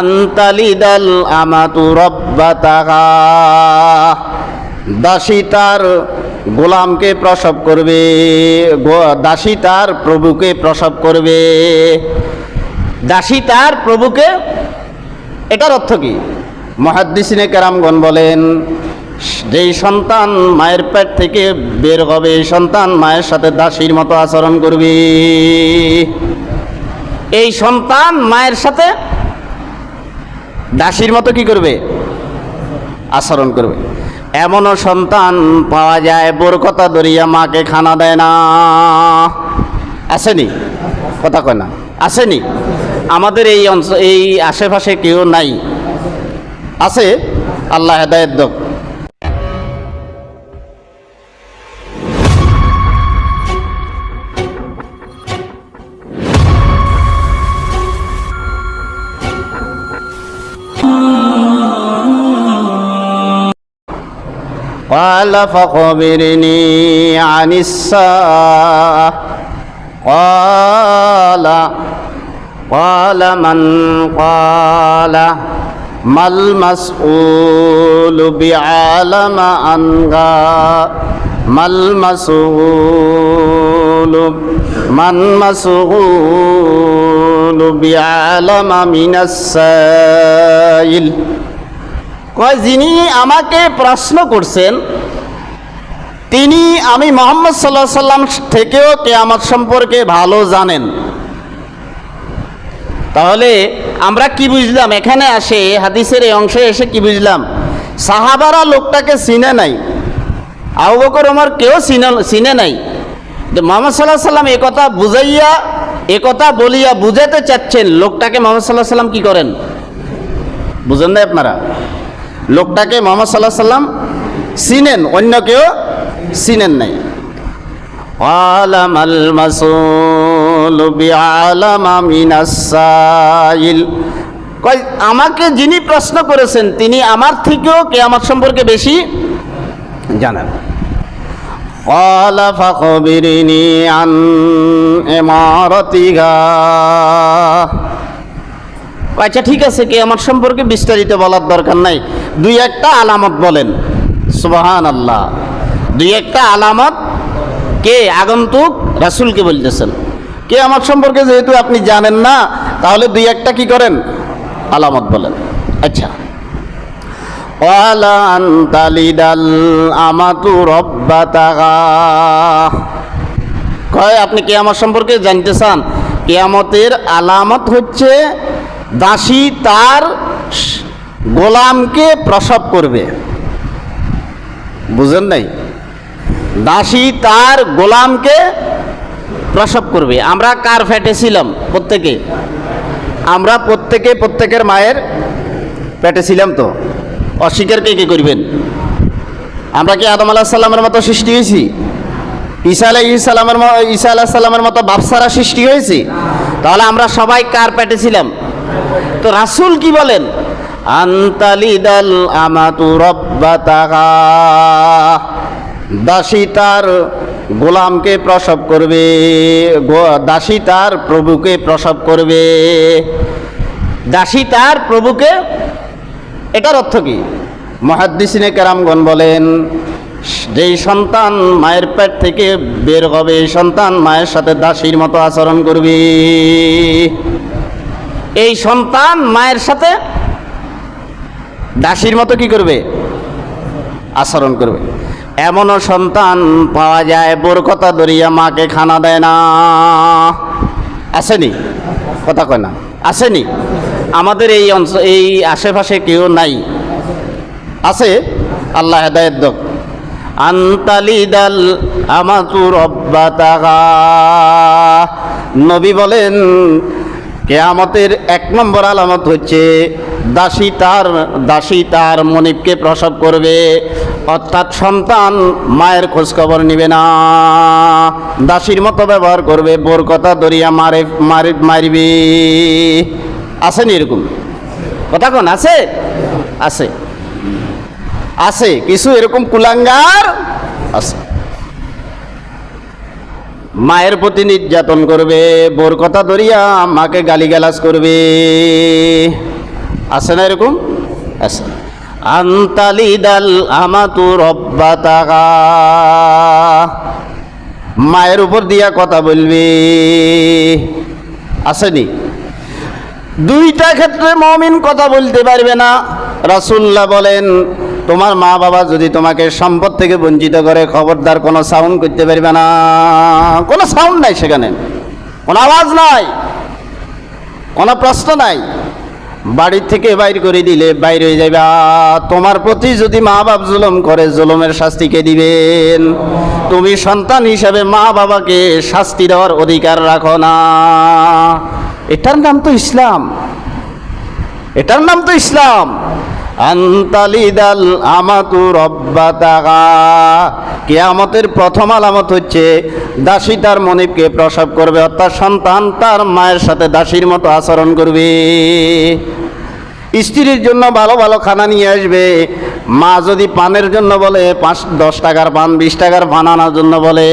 আন্তালিদাল আমাতু রব্বাতাহা। দাসী তার গোলামকে প্রসব করবে দাসী তার প্রভুকে প্রসব করবে। দাসী তার প্রভুকে, এটার অর্থ কি? মহাদ্দিসিনে কেরামগণ বলেন, যেই সন্তান মায়ের পেট থেকে বের হবে, এই সন্তান মায়ের সাথে দাসীর মতো আচরণ করবে। এই সন্তান মায়ের সাথে দাসীর মতো কি করবে? আচরণ করবে। এমনও সন্তান পাওয়া যায় বোর কথা দরিয়া মাকে খানা দেয় না। আসেনি? কথা কয় না। আসেনি? আমাদের এই অঞ্চল এই আশেপাশে কেউ নাই। আছে? আল্লাহ হেদায়ত দক। قال فخبرني عن الساعة. قال قال من قال ما المسؤول بعالم عنها ما المسؤول من مسؤول بعالم من السائل؟ কয়, যিনি আমাকে প্রশ্ন করছেন, তিনি আমি মোহাম্মদ সাল্লাহ সাল্লাম থেকেও কেয়ামত সম্পর্কে ভালো জানেন। তাহলে আমরা কি বুঝলাম? এখানে আসে, হাদিসের এই অংশে এসে কি বুঝলাম? সাহাবারা লোকটাকে চিনে নাই। আবু বকর কেউ চিনে চিনে নাই। মোহাম্মদ সাল্লাহ সাল্লাম এ কথা বুঝাইয়া, এ কথা বলিয়া বুঝাতে চাচ্ছেন, লোকটাকে মোহাম্মদ সাল্লাহ সাল্লাম কি করেন? বুঝেন না আপনারা? লোকটাকে মোহাম্মদ সাল্লাহ সাল্লাম চিনেন অন্য কেউ চিনেন নাই। আমাকে যিনি প্রশ্ন করেছেন তিনি আমার থেকেও কে আমার সম্পর্কে বেশি জানেন। আন ইমারতিহা আচ্ছা ঠিক আছে, কি আমার সম্পর্কে বিস্তারিত বলার দরকার নাই। দুই একটা আলামত বলেন। সুবাহান আল্লাহ দুই একটা আলামত কে আগন্তুক রাসুলকে বলতেছেন। কে আমার সম্পর্কে যেহেতু আপনি জানেন না, তাহলে দুই একটা কি করেন? আলামত বলেন। আচ্ছা। আপনি কেয়ামত সম্পর্কে জানতে চান? কেয়ামতের আলামত হচ্ছে দাসী তার গোলামকে প্রসব করবে। বুঝেন নাই? দাসী তার গোলামকে প্রসব করবে। আমরা কার ফ্যাটে ছিলাম প্রত্যেকে? আমরা প্রত্যেকে প্রত্যেকের মায়ের পেটে ছিলাম তো। অস্বীকার কে কে করবেন? আমরা কি আদম আলাহ সাল্লামের মতো সৃষ্টি হয়েছি? ঈসা আলাহ ইসালামের ঈসা আলাহ সাল্লামের মতো বাপসারা সৃষ্টি হয়েছে? তাহলে আমরা সবাই কার পেটে ছিলাম? তো রাসুল কি বলেন? আন্তালিদাল আমাতু রব্বাতাহা। দাসী তার গোলামকে প্রসব করবে দাসী তার প্রভুকে প্রসব করবে। দাসী তার প্রভুকে, এটার অর্থ কি? মহাদ্দিসিনে কেরামগণ বলেন, যেই সন্তান মায়ের পেট থেকে বের হবে সন্তান মায়ের সাথে দাসীর মতো আচরণ করবে। এই সন্তান মায়ের সাথে দাসীর মতো কি করবে? আচরণ করবে। এমনও সন্তান পাওয়া যায় বোর কথা দরিয়া মাকে খানা দেয় না। আসেনি? কথা কয় না। আসেনি? আমাদের এই অঞ্চল এই আশেপাশে কেউ নাই। আছে? আল্লাহ হেদায়ত দক। আন্তালিদাল আমাতু রব্বাতাগা। নবী বলেন কেয়ামতের এক নম্বর আলামত হচ্ছে, দাসী তার দাসী তার মনিবকে প্রসব করবে, অর্থাৎ সন্তান মায়ের খোঁজখবর নিবে না। দাসীর মতো ব্যবহার করবে বোর কথা দরিয়া মারে, মারি, মারবে। আসেনি এরকম? কথা কোন, আছে? আছে। আছে, কিছু এরকম কুলাঙ্গার আছে। মায়ের প্রতি নির্যাতন করবে, বোর কথা ধরিয়া মাকে গালিগালাজ করবে। আছে না এরকম? আছে। আন্তালিদাল আমাতু রব্বাতাগা মায়ের উপর দিয়া কথা বলবি। আসেনি? দুইটা ক্ষেত্রে মমিন কথা বলতে পারবে না। রাসুল্লাহ বলেন তোমার মা বাবা যদি তোমাকে সম্পদ থেকে বঞ্চিত করে খবরদার কোনো সাউন্ড করতে পারবে না। কোনো সাউন্ড নাই সেখানে। কোনো আওয়াজ নাই। কোনো প্রশ্ন নাই। বাড়ির থেকে বাইর করে দিলে বাইর হয়ে যাবে তোমার প্রতি যদি মা বাপ জুলম করে, জুলমের শাস্তি কে দিবেন তুমি সন্তান হিসাবে মা বাবাকে শাস্তি দেওয়ার অধিকার রাখো না। এটার নাম তো ইসলাম। এটার নাম তো ইসলাম। আন্তালিদাল আমাতু রব্বাতাগা। কেয়ামতের প্রথম আলামত হচ্ছে, দাসী তার মনিবকে প্রসব করবে, অর্থাৎ সন্তান তার মায়ের সাথে দাসীর মতো আচরণ করবে। স্ত্রীর জন্য ভালো ভালো খানা নিয়ে আসবে। মা যদি পানের জন্য বলে, পাঁচ, দশ টাকার পান, বিশ টাকার পান আনার জন্য বলে,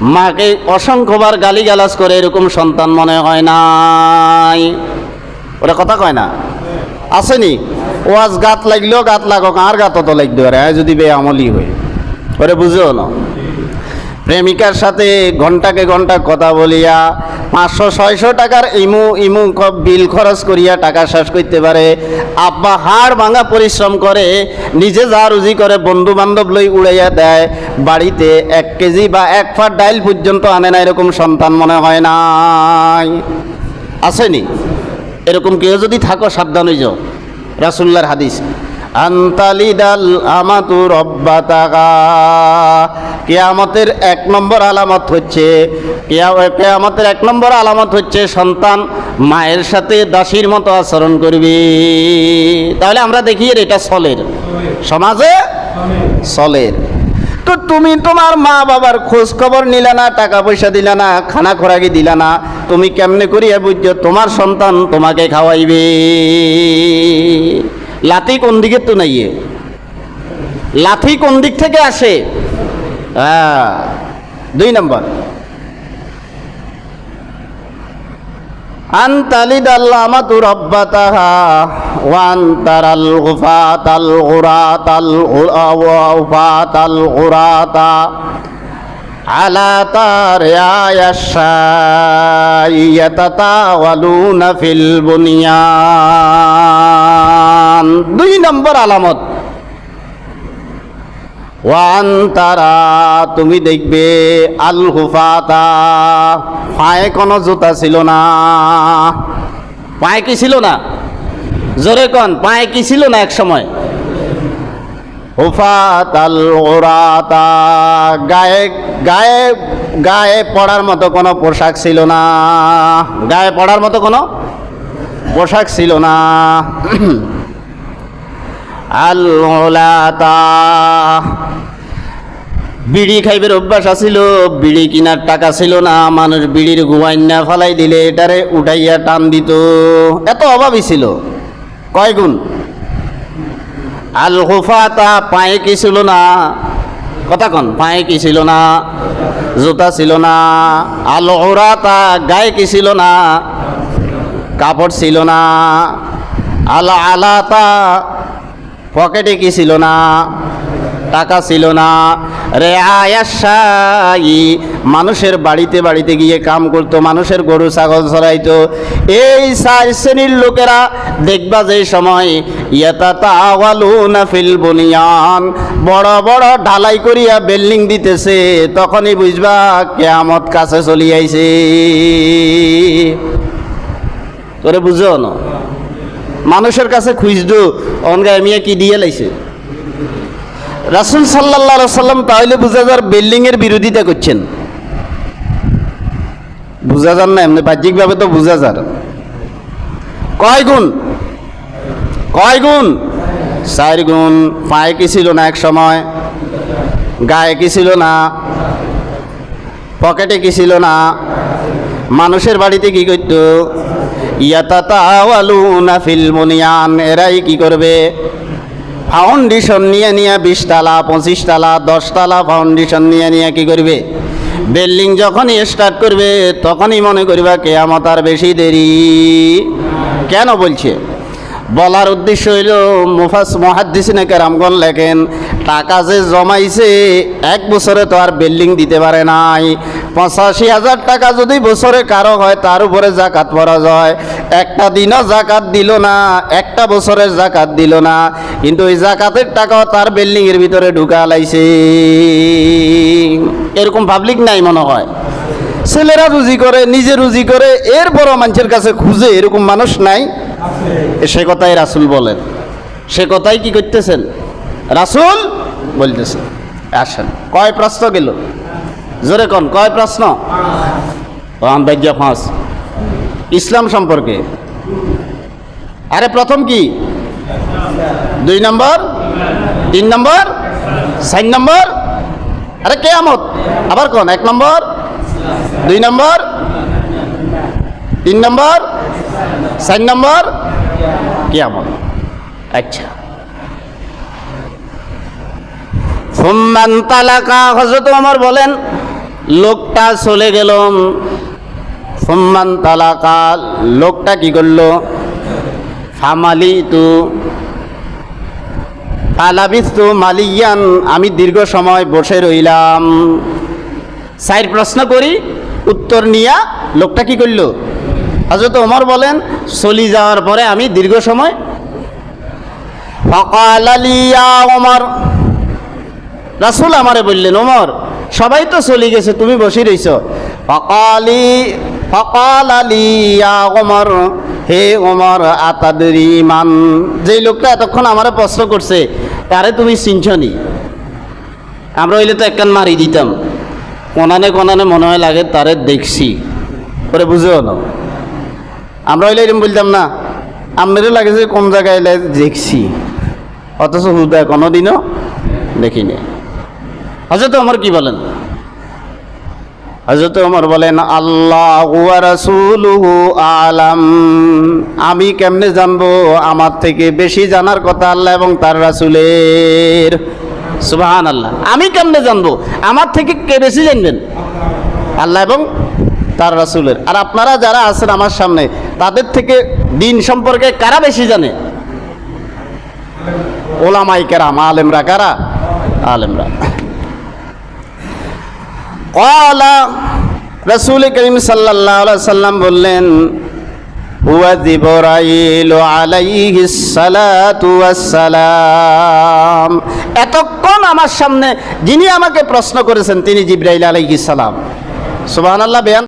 মাকে অসংখ্যবার গালিগালাজ করে এরকম সন্তান মনে হয় নাই। ওরা কথা কয় না? আসেনি? ও আজ গাত লাগলেও গাত লাগক, আর গাত তো লাগতে পারে আয় যদি বে আমলি হয়ে ওরে বুঝো না? প্রেমিকার সাথে ঘন্টাকে ঘণ্টা কথা বলিয়া, পাঁচশো, ছয়শো টাকার ইমু ইমু বিল খরচ করিয়া টাকা শেষ করতে পারে। আব্বা হাড় ভাঙা পরিশ্রম করে, নিজে যা রুজি করে বন্ধু বান্ধব লই উড়াইয়া দেয়। বাড়িতে এক কেজি বা এক ফাট ডাইল পর্যন্ত আনে না, এরকম সন্তান মনে হয় নাই। আসেনি এরকম কেউ যদি থাকো, সাবধান হয়ে যাও রাসুল্লার হাদিস আন্তালিদাল আমাতু রব্বাতাগা কেয়ামতের এক নম্বর আলামত হচ্ছে কেয়া- কেয়ামতের এক নম্বর আলামত হচ্ছে সন্তান মায়ের সাথে দাসীর মতো আচরণ করবে। তাহলে আমরা দেখি এটা সলের। সমাজে চলের তো তুমি তোমার মা বাবার খোঁজ খবর নিলে না, টাকা পয়সা দিলে না, খানা খোরাকি দিলে না, তুমি কেমনে করিয়া বুঝছ, তোমার সন্তান তোমাকে খাওয়াইবে? লাথি কোন দিকে তো নাই এ? লাথি কোন দিক থেকে আসে? হ্যাঁ দুই নম্বর। আন্তালিদ আল্লামা তু রব্বাতাহা ওয়ান তারাল গুফাতাল গুরাতাল উফাতাল গুরাতা, আলা তারিয়ায়াশাইয়াতাওয়ালুনা ফিল বুনিয়ান। দুই নম্বর আলামত। ওয়ান তুমি দেখবে আল হুফাতা পায়ে কোনো জুতা ছিল না। পায়ে কি ছিল না? জোরে কন, পায়ে কি ছিল না এক সময় হুফাত আল ওরাতা গায়ে গায়ে গায়ে পড়ার মতো কোনো পোশাক ছিল না। গায়ে পড়ার মতো কোনো পোশাক ছিল না। আল বিড়ি খাইবের অভ্যাস আছিল, বিড়ি কিনার টাকা ছিল না, মানুষ বিড়ির গুয়াইনা ফালাই দিলে এটারে উঠাইয়া টান দিত। এত অভাবই ছিল। কয় গুণ? আল হুফাতা পায়ে কি ছিল না? কথা কন, পায়ে কি ছিল না? জুতা ছিল না? আল ওরাতা গায়ে কি ছিল না? কাপড় ছিল না? আল আলাতা পকেটে কি ছিল না? টাকা ছিল না। রে আয়াসাই মানুষের বাড়িতে বাড়িতে গিয়ে কাম করতো, মানুষের গরু, ছাগল চড়াইতো এই চার শ্রেণির লোকেরা দেখবা যে সময় ফিল বুনিয়ান, বড় বড় ঢালাই করিয়া বিল্ডিং দিতেছে, তখনই বুঝবা কেয়ামত কাছে চলি আইছে। তোরে বুঝো না? মানুষের কাছে খুঁজতো অনগা মিয়া কি দিয়ে লাইছে? রাসুল সাল্লাহ সাল্লাম তাহলে বুঝা যার বিল্ডিংয়ের বিরোধিতা করছেন। বুঝা যান না, এমনি বাহ্যিকভাবে তো বুঝা যার কয় গুণ? কয় গুণ? চার গুণ। পায়ে কি ছিল না এক সময়? গায়ে কি ছিল না? পকেটে কি ছিল না? মানুষের বাড়িতে কি করতো? ইয়াতাতাওয়ালুনা ফিল বুনিয়ান এরাই কি করবে? ফাউন্ডেশন নিয়ে নিয়ে বিশ তালা পঁচিশ তালা দশ তালা ফাউন্ডেশন নিয়ে নিয়ে কি করবে? বিল্ডিং যখনই স্টার্ট করবে, তখনই মনে করবা কেয়ামত আর বেশি দেরি। কেন বলছে? বলার উদ্দেশ্য হইল, মুফাস মহাদ্দিসিনে কেরামগণ লেখেন, টাকা যে জমাইছে, এক বছরে তো আর বিল্ডিং দিতে পারে নাই। পঁচাশি হাজার টাকা যদি বছরে কারও হয়, তার উপরে জাকাত পড়া যায় একটা দিনও জাকাত দিল না, একটা বছরের জাকাত দিল না। কিন্তু ওই জাকাতের টাকাও তার বিল্ডিংয়ের ভিতরে ঢুকা লাইছে। এরকম পাবলিক নাই মনে হয়। ছেলেরা রুজি করে, নিজে রুজি করে, এর বড় মানুষের কাছে খুঁজে এরকম মানুষ নাই। সে কথাই রাসুল বলেন। সে কথাই কি করতেছেন? রাসুল বলতেছেন। আসেন, কয় প্রশ্ন গেল? জোরে কন, কয় প্রশ্ন? আন্দাজ্ঞা ফাঁস ইসলাম সম্পর্কে। আরে প্রথম কি? দুই নম্বর? তিন নম্বর? চার নম্বর? আরে কেয়ামত। আবার কোন, এক নম্বর? দুই নম্বর? তিন নম্বর? চার নম্বর? কেয়ামত। আচ্ছা। ফুম্মান তালাকা হজরত আমার বলেন লোকটা চলে গেল। ফুম্মান তালাকা লোকটা কি করল? ফামালি তু ফালাবিস্তু মালিয়ান, আমি দীর্ঘ সময় বসে রইলাম। সাইড প্রশ্ন করি, উত্তর নিয়া লোকটা কি করল? হজরত ওমর বলেন, চলি যাওয়ার পরে আমি দীর্ঘ সময় ফকাল আলিয়া ওমর। রাসুল আমারে বললেন, ওমর সবাই তো চলে গেছে, তুমি বসে রইছ। ফকালি, ফকাল আলিয়া ওমর, হে ওমর, আতাদরি মান। যেই লোকটা এতক্ষণ আমারে প্রশ্ন করছে তারে তুমি চিনছনি আমরা হইলে তো একখান মারি দিতাম। কোনানে কোনানে মনে হয় লাগে তারে দেখছি। ওরে বুঝেও না। আমরা হইলে এরকম বলতাম না আমারও লাগে যে কোন জায়গায় দেখছি। অথচ হুদায় কোনোদিনও দেখিনি। হজরত আমার কি বলেন? হজরত ওমর বলেন, আল্লাহ আলাম। আমি কেমনে জানব? আমার থেকে বেশি জানার কথা আল্লাহ এবং তার রাসূলের। সুবহান আল্লাহ আমি কেমনে জানব? আমার থেকে কে বেশি জানবেন? আল্লাহ এবং তার রাসুলের। আর আপনারা যারা আছেন আমার সামনে, তাদের থেকে দিন সম্পর্কে কারা বেশি জানে? ওলামাই কেরাম, আলেমরা কারা? আলেমরা। কলা রসুল করিম সাল্লাম বললেন এতক্ষণ আমার সামনে যিনি আমাকে প্রশ্ন করেছেন তিনি জিব্রাইল আলাইহিস সালাম। সুবহানাল্লাহ, বেয়ান